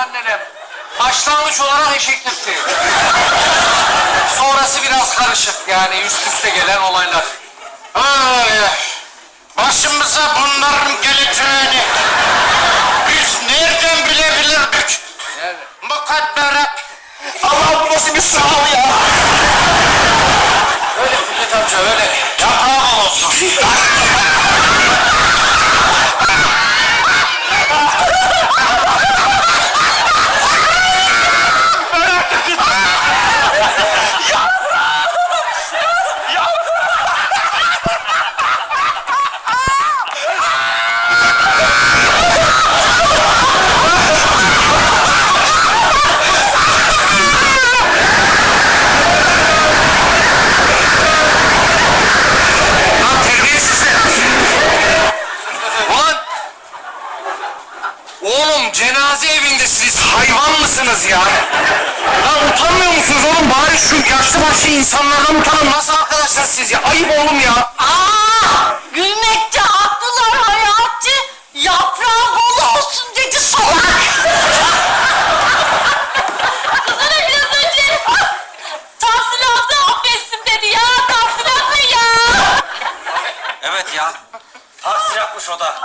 annenem. Başlangıç olarak eşek tepti. Sonrası biraz karışık yani üst üste gelen olaylar. Ay, başımıza bunların geleceğini biz nereden bilebilirdik? Nerede? Mukadderat. Allah bu nasıl bir sınav ya? Öyle Fikret amca öyle. Yaprağım olsun. Oğlum cenaze evindesiniz. Hayvan mısınız ya? Lan utanmıyor musunuz oğlum? Bari şu yaşlı başlı insanlardan utanın. Nasıl arkadaşlar siz ya? Ayıp oğlum ya. Aa, gülmekte haklılar hayatçı. Yaprağı bol olsun dedi salak. Kızına biraz önce tahsilatı affetsin dedi ya. Tahsilat ne ya? Evet ya. Tahsil yapmış o da.